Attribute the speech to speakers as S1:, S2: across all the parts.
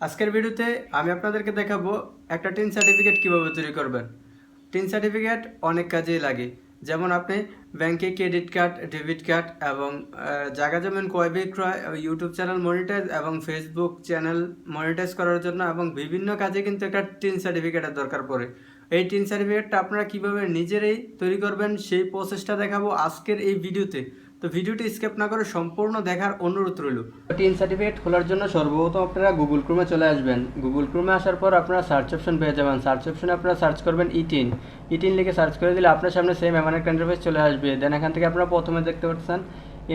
S1: আজকের ভিডিওতে আমি আপনাদেরকে দেখাবো একটা টিন সার্টিফিকেট কীভাবে তৈরি করবেন। টিন সার্টিফিকেট অনেক কাজেই লাগে। যেমন আপনি ব্যাংকে ক্রেডিট কার্ড, ডেবিট কার্ড এবং জায়গা জমিন ক্রয় বিক্রয় ইউটিউব চ্যানেল মনিটাইজ এবং ফেসবুক চ্যানেল মনিটাইজ করার জন্য এবং বিভিন্ন কাজে কিন্তু একটা টিন সার্টিফিকেটের দরকার পড়ে। এই টিন সার্টিফিকেটটা আপনারা কীভাবে নিজেরাই তৈরি করবেন সেই প্রসেসটা দেখাবো আজকের এই ভিডিওতে। তো ভিডিওটি স্কেপ না করে সম্পূর্ণ দেখার অনুরোধ রইল। টিন সার্টিফিকেট খোলার জন্য সর্বপ্রথম আপনারা গুগল ক্রোমে চলে আসবেন। গুগল ক্রোমে আসার পর আপনারা সার্চ অপশন পেয়ে যাবেন। সার্চ অপশনে আপনারা সার্চ করবেন ইটিন ইটিন লিখে সার্চ করে দিলে আপনার সামনে সেম এমন একটা ইন্টারফেস চলে আসবে। দেন এখান থেকে আপনারা প্রথমে দেখতে পাচ্ছেন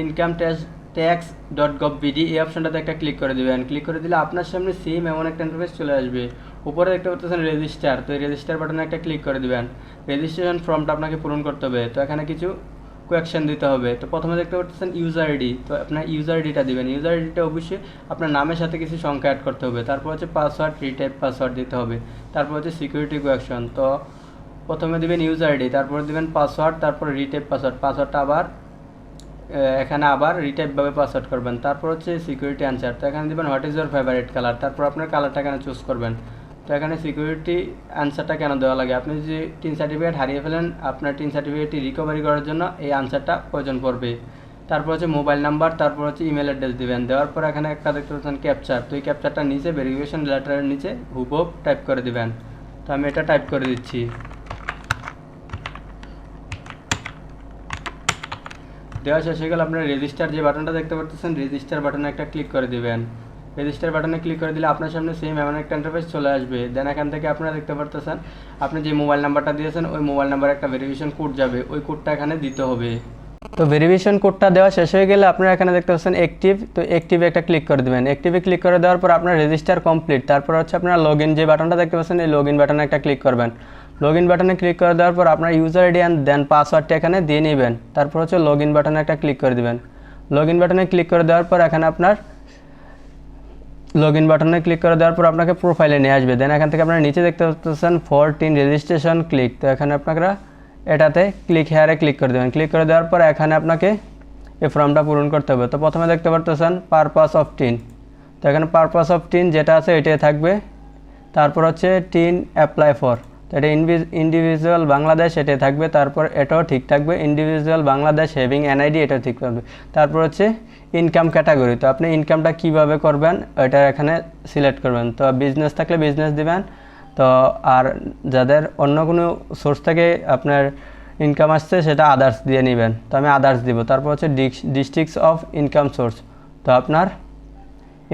S1: income tax tax dot gov BD এই অপশনটাতে একটা ক্লিক করে দিবেন। ক্লিক করে দিলে আপনার সামনে সেম এমন একটা ইন্টারফেস চলে আসবে। উপরে দেখতে পাচ্ছেন রেজিস্টার তো এই রেজিস্টার বাটনে একটা ক্লিক করে দিবেন। রেজিস্ট্রেশন ফর্মটা আপনাকে পূরণ করতে হবে। তো এখানে কিছু কোয়েকশন দিতে হবে। তো প্রথমে দেখতে পাচ্ছেন ইউজার আইডি তো আপনার ইউজার আইডিটা দিবেন। ইউজার আইডিটা অবশ্যই আপনার নামের সাথে কিছু সংখ্যা অ্যাড করতে হবে। তারপর হচ্ছে পাসওয়ার্ড রিটাইপ পাসওয়ার্ড দিতে হবে। তারপর হচ্ছে সিকিউরিটি কোয়েকশন তো প্রথমে দিবেন ইউজার আইডি তারপর দিবেন পাসওয়ার্ড তারপর রিটাইপ পাসওয়ার্ড পাসওয়ার্ডটা আবার এখানে আবার রিটাইপভাবে পাসওয়ার্ড করবেন। তারপর হচ্ছে সিকিউরিটি অ্যান্সার তো এখানে দিবেন what is your favourite colour তারপর আপনার কালারটা এখানে চুজ করবেন। তো এখানে সিকিউরিটি অ্যান্সারটা কেন দেওয়া লাগে? আপনি যদি টিন সার্টিফিকেট হারিয়ে ফেলেন, আপনার টিন সার্টিফিকেটটি রিকভারি করার জন্য এই আনসারটা প্রয়োজন পড়বে। তারপর হচ্ছে মোবাইল নাম্বার তারপর হচ্ছে ইমেল অ্যাড্রেস দিবেন। দেওয়ার পর এখানে একটা দেখতে পাচ্ছেন ক্যাপচার তো এই ক্যাপচারটা নিচে ভেরিফিকেশন লেটারের নিচে হুবহুব টাইপ করে দেবেন। তো আমি এটা টাইপ করে দিচ্ছি। দেওয়া শেষ হয়ে গেলে। আপনার রেজিস্টার যে বাটনটা দেখতে পাচ্ছেন রেজিস্টার বাটনে একটা ক্লিক করে দিবেন। রেজিস্টার বাটনে ক্লিক করে দিলে আপনার সামনে সেম এমন একটা ইন্টারফেস চলে আসবে। দেন এখান থেকে আপনারা দেখতে পারতেছেন, আপনি যে মোবাইল নাম্বারটা দিয়েছেন, ওই মোবাইল নাম্বারে একটা ভেরিফিকেশন কোড যাবে। ওই কোডটা এখানে দিতে হবে। তো ভেরিফিকেশন কোডটা দেওয়া শেষ হয়ে গেলে আপনারা এখানে দেখতে পাচ্ছেন অ্যাক্টিভ তো অ্যাক্টিভে একটা ক্লিক করে দেবেন। অ্যাক্টিভে ক্লিক করে দেওয়ার পর আপনার রেজিস্টার কমপ্লিট তারপর হচ্ছে আপনার লগ যে বাটনটা দেখতে পাচ্ছেন, এই লগ বাটনে একটা ক্লিক করবেন। লগ বাটনে ক্লিক করে দেওয়ার পর আপনার ইউজার আইডি অ্যান্ড দেন পাসওয়ার্ডটা এখানে দিয়ে নেবেন। তারপর হচ্ছে লগ বাটনে একটা ক্লিক করে দিবেন। লগ বাটনে ক্লিক করে দেওয়ার পর এখানে আপনার লগ ইন বাটনে ক্লিক করে দেওয়ার পর আপনাকে প্রোফাইলে নিয়ে আসবে। দেন এখান থেকে আপনারা নিচে দেখতে পাচ্ছেন ফোরটিন রেজিস্ট্রেশন ক্লিক তো এখানে আপনারা এটাতে ক্লিক হেয়ারে ক্লিক করে দেবেন। ক্লিক করে দেওয়ার পর এখানে আপনাকে এই ফর্মটা পূরণ করতে হবে। তো প্রথমে দেখতে পারতেছেন পারপাস অফ টিন তো এখানে পারপাস অফ টিন যেটা আছে এটাই থাকবে। তারপর হচ্ছে টিন অ্যাপ্লাই ফর তো এটা ইন্ডিভিজুয়াল বাংলাদেশ এটাই থাকবে। তারপর এটাও ঠিক থাকবে। ইন্ডিভিজুয়াল বাংলাদেশ হেভিং এনআইডি এটাও ঠিক থাকবে। তারপর হচ্ছে ইনকাম ক্যাটাগরি তো আপনি ইনকামটা কীভাবে করবেন এটা এখানে সিলেক্ট করবেন। তো বিজনেস থাকলে বিজনেস দিবেন, তো আর যাদের অন্য কোনো সোর্স থেকে আপনার ইনকাম আসছে, সেটা আদার্স দিয়ে নেবেন। তো আমি আদার্স দিব, তারপর হচ্ছে ডিস্ট্রিক্টস অফ ইনকাম সোর্স তো আপনার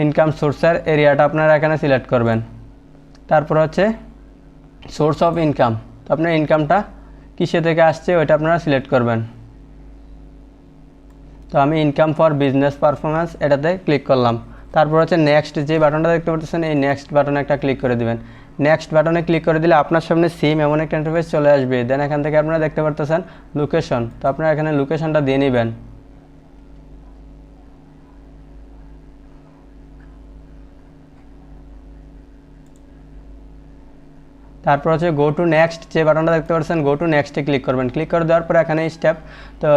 S1: ইনকাম সোর্সের এরিয়াটা আপনারা এখানে সিলেক্ট করবেন। তারপর হচ্ছে সোর্স অফ ইনকাম তো আপনার ইনকামটা কিসে থেকে আসছে, ওইটা আপনারা সিলেক্ট করবেন। তো আমি ইনকাম ফর বিজনেস পারফরমেন্স এটাতে ক্লিক করলাম। তারপর হচ্ছে নেক্সট যে বাটনটা দেখতে পাচ্ছেন, এই নেক্সট বাটনে একটা ক্লিক করে দিবেন। নেক্সট বাটনে ক্লিক করে দিলে আপনার সামনে সেম এমন একটা ইন্টারফেস চলে আসবে। দেন এখান থেকে আপনারা দেখতে পারতেছেন লোকেশন তো আপনারা এখানে লোকেশনটা দিয়ে নেবেন। তারপর হচ্ছে গো টু নেক্সট যে বাটনটা দেখতে পাচ্ছেন গো টু নেক্সটে ক্লিক করবেন। ক্লিক করে দেওয়ার পর এখানে স্টেপ তো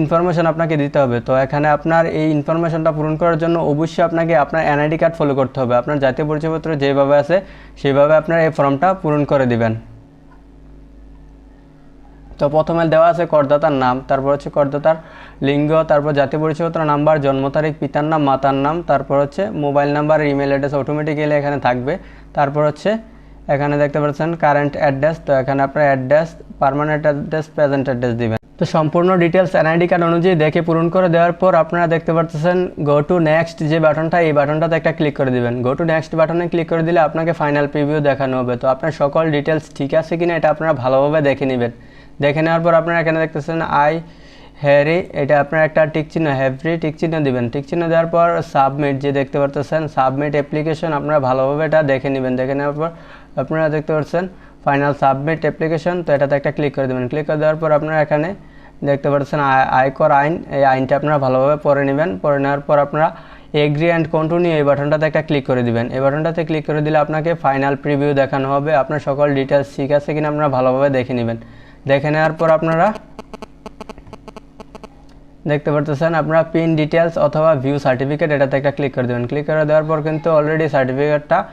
S1: ইনফরমেশন আপনাকে দিতে হবে। তো এখানে আপনার এই ইনফরমেশনটা পূরণ করার জন্য অবশ্যই আপনাকে আপনার এনআইডি কার্ড ফলো করতে হবে। আপনার জাতীয় পরিচয়পত্র যেভাবে আছে, সেভাবে আপনার এই ফর্মটা পূরণ করে দিবেন। তো প্রথমে দেওয়া আছে করদাতার নাম, তারপর হচ্ছে করদাতার লিঙ্গ, তারপর জাতীয় পরিচয়পত্র নাম্বার, জন্ম তারিখ, পিতার নাম, মাতার নাম, তারপর হচ্ছে mobile number email address automatically এখানে থাকবে। তারপর হচ্ছে এখানে দেখতে পাচ্ছেন কারেন্ট অ্যাড্রেস তো এখানে আপনার address permanent address present address দিবেন। তো সম্পূর্ণ ডিটেলস এনআইডি কার্ড অনুযায়ী দেখে পূরণ করে দেওয়ার পর আপনারা দেখতে পাচ্ছেন গো টু নেক্সট যে বাটনটা এই বাটনটাতে একটা ক্লিক করে দিবেন। গো টু নেক্সট বাটনে ক্লিক করে দিলে আপনাকে ফাইনাল প্রিভিউ দেখানো হবে। তো আপনার সকল ডিটেলস ঠিক আছে কিনা এটা আপনারা ভালোভাবে দেখে নেবেন। দেখে নেওয়ার পর আপনারা এখানে দেখতেছেন আই হ্যারি এটা আপনার একটা টিক চিহ্ন হ্যাভরি টিক চিহ্ন দিবেন। টিক চিহ্ন দেওয়ার পর সাবমিট যে দেখতে পারতেছেন সাবমিট অ্যাপ্লিকেশন আপনারা ভালোভাবে এটা দেখে নেবেন। দেখে নেওয়ার পর আপনারা দেখতে পাচ্ছেন ফাইনাল সাবমিট অ্যাপ্লিকেশন তো এটাতে একটা ক্লিক করে দেবেন। ক্লিক করে দেওয়ার পর আপনারা এখানে দেখতে পাচ্ছেন আয়- আয়কর আইন, এই আইনটা আপনারা ভালোভাবে পড়ে নেবেন। পড়ে নেওয়ার পর আপনারা এগ্রি অ্যান্ড কন্টিনিউ এই বাটনটাতে একটা ক্লিক করে দিবেন। এই বাটনটাতে ক্লিক করে দিলে আপনাকে ফাইনাল প্রিভিউ দেখানো হবে। আপনার সকল ডিটেলস ঠিক আছে কিনা আপনারা ভালোভাবে দেখে নেবেন। দেখে নেওয়ার পর আপনারা দেখতে পারতেছেন, আপনারা পিন ডিটেলস অথবা ভিউ সার্টিফিকেট এটাতে একটা ক্লিক করে দেবেন। ক্লিক করে দেওয়ার পর কিন্তু অলরেডি সার্টিফিকেটটা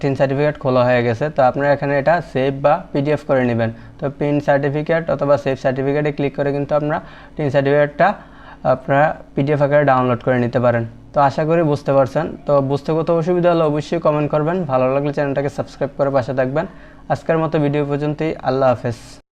S1: টিন সার্টিফিকেট খোলা হয়ে গেছে, তো আপনারা এখানে এটা সেভ বা পিডিএফ করে নেবেন। তো পিন সার্টিফিকেট অথবা সেভ সার্টিফিকেটে ক্লিক করে কিন্তু আপনারা টিন সার্টিফিকেটটা আপনারা পিডিএফ আকারে ডাউনলোড করে নিতে পারেন। তো আশা করি বুঝতে পারছেন। তো বুঝতে কত অসুবিধা হলে অবশ্যই কমেন্ট করবেন। ভালো লাগলে চ্যানেলটাকে সাবস্ক্রাইব করে পাশে থাকবেন। আজকের মতো ভিডিও পর্যন্তই। আল্লাহ হাফেজ।